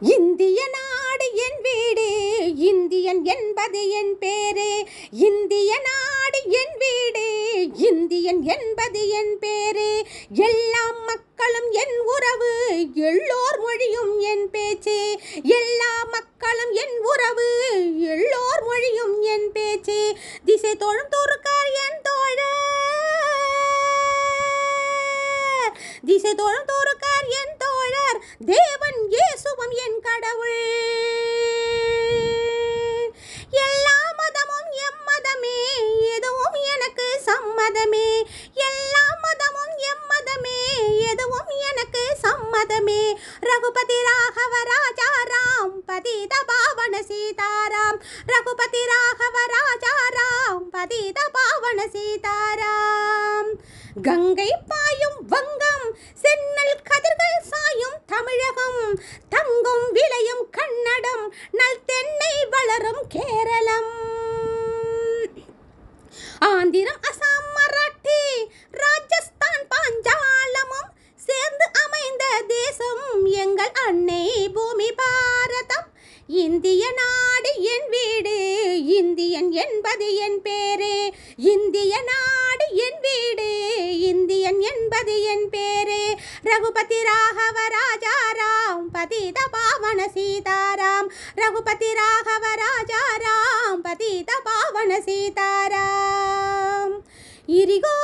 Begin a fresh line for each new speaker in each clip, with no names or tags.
இந்திய நாடு என் வீடு இந்தியன் என்பது என் பேரே. இந்திய நாடு என் வீடு இந்தியன் என்பது என் பேரே. எல்லா மக்களும் என் உறவு எல்லோர் மொழியும் என் பேச்சே. எல்லா மக்களும் என் உறவு எல்லோர் மொழியும் என் பேச்சே. திசை தோழும் தூருக்கார் என் தோழ. திசை தோழும் தோறுக்கார் தேவன் இயேசுவும் என் கடவுள். எல்லா மதமும் எம்மதமே எதுவும் எனக்கு சம்மதமே. எல்லா மதமும் எம்மதமே எதுவும் எனக்கு சம்மதமே. ரகுபதி ராகவ ராஜாராம் பதித பாவன சீதாராம். ரகுபதி ராகவ ராஜாராம் பதித பாவன சீதாராம். கங்கை பாயும் வங்கம் சென்னல் தமிழகம். தங்கும் விளையும் கன்னடம் நல் தென்னை வளரும் கேரளம். ஆந்திரம் அசாம் மராட்டி ராஜஸ்தான் பாஞ்சாலமும் சேர்ந்து அமைந்த தேசம். எங்கள் அன்னை பூமி பாரதம். இந்திய நாடு என் வீடு. இந்தியன் என்பது என் பேரே. இந்திய நாடு என் வீடு. இந்தியன் என்பது என் பேரே. ரகுபதி ராகவ ராஜாராம் பதித பாவன சீதாராம். ரகுபதி ராகவ ராஜாராம் பதித பாவன சீதாராம். இரிகோ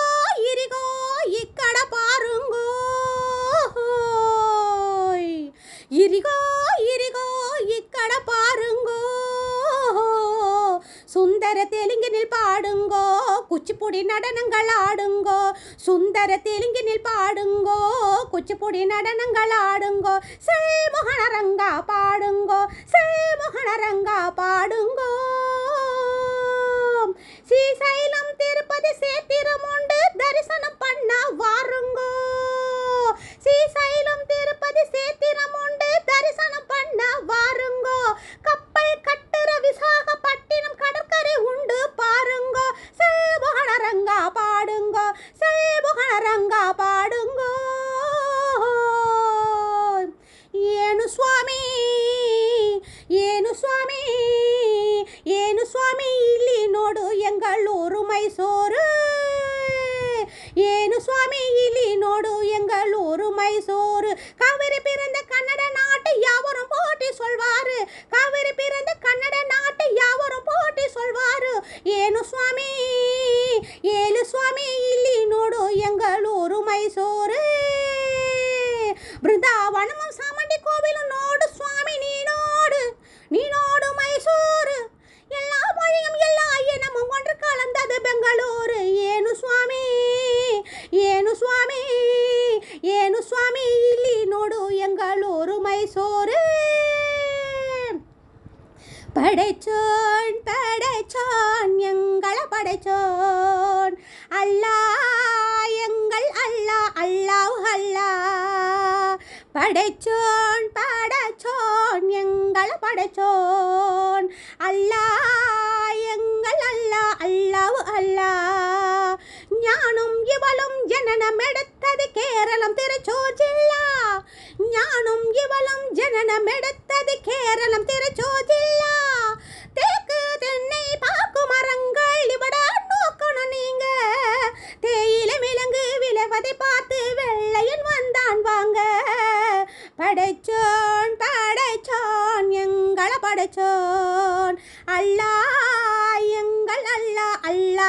நடனங்கள் ஆடுங்கோ. சுந்தர தெலுங்கினில் பாடுங்கோ. குச்சிப்புடி நடனங்கள் ஆடுங்கோ. செல்முகனரங்கா பாடுங்கோ. செல்முகனரங்கா பாடுங்கோ. ಮೈಸೂರು ಏನು ಸ್ವಾಮಿ ಇಲ್ಲಿ ನೋಡು ಎಂಗಳೂರು ಮೈಸೂರು கலந்தது பெங்களூரு ஏனு சுவாமி ஏனு சுவாமி ஏனு சுவாமி ಇಲ್ಲಿ ನೋಡು ಎಂಗಳೂರು ಮೈಸೂರು படைச்சோன் படைச்சோன் எங்களை படைச்சோன் அல்லா எங்கள் அல்லா அல்லாஹ் அல்லா படைச்சோன் படைச்சோன் எங்களை படைச்சோன் அல்லா எங்கள் அல்லா அல்லாஹ் அல்லா. ஞானும் இவளும் ஜனனம் எடுத்தது கேரளம் திருச்சூர் ஜில்லா. ஞானும் இவளும் ஜனனம் எடுத்தது கேரளம் திருச்சூர் ஜில்லா. தேக்கு தென்னை பாக்கு மரங்கள் இவட நோக்கணும் நீங்க. தேயில மிளகு விளைவதை பார்த்து வெள்ளையன் வந்தான் வாங்க. படைச்சோன் படைச்சோன் எங்களை படைச்சோன். அல்லா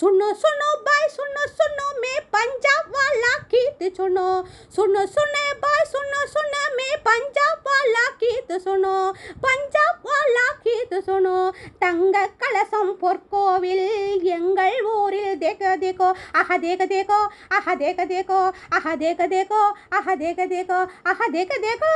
सुनो सुनो भाई सुनो सुनो मैं पंजाब वाला गीत सुनो सुनो सुने भाई सुनो सुनो मैं पंजाब वाला गीत सुनो பஞ்சாப் வாலா கீது சுனோ தங்க கலசம் பொற்கோவில் எங்கள் ஊரில் தேக தேகோ அஹ தேக தேகோ அஹ தேக தேகோ அஹ தேக தேகோ அஹ தேக தேகோ அஹ தேக தேகோ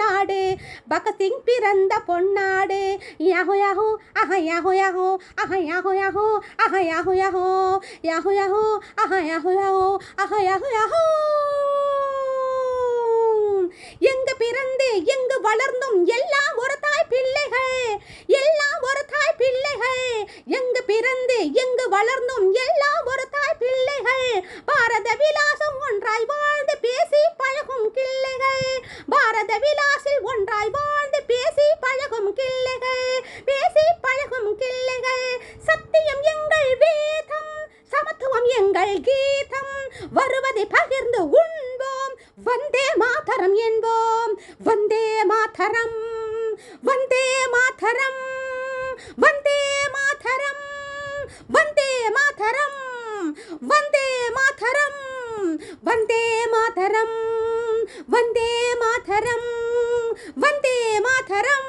பொன்னாடு. பகத்சிங் பிறந்த பொன்னாடு. யாஹோ யாஹோ அஹ யாஹோ யாஹோ அஹ யாஹோ யாஹோ அஹ யாஹோ யாஹோ யாஹோ யாஹோ அஹ யாஹோ யாஹோ அஹ யாஹோ யாஹோ எங்கு பிறந்து எங்கு வளர்ந்தும் எல்லாம் ஒரு தாய் பிள்ளைகள். எல்லாம் ஒரு தாய் பிள்ளைகள். எங்கு பிறந்து எங்கு வளர்ந்தும் எல்லாம் ஒரு தாய் பிள்ளைகள். பாரத விலாசம் ஒன்றாய் வாழ்ந்து பேசி பாரத விலாசில் ஒன்றாய் வாழ்ந்து பேசி பழகும் கிள்ளைகள் பேசி பழகும் கிள்ளைகள். சத்தியம் எங்கள் வேதம் சமத்துவம் எங்கள் கீதம். வருவதை பகிர்ந்து உண்போம். வந்தே மாதரம் என்போம். வந்தே மாதரம் வந்தே மாதரம் வந்தே மாதரம் வந்தே மாதரம் வந்தே மாதரம் வந்தே மாதரம் வந்தே மாதரம் வந்தே மாதரம்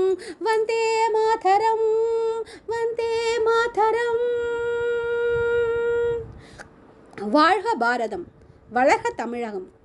வந்தே மாதரம் வந்தே மாதரம். வாழ்க பாரதம் வளர்க தமிழகம்.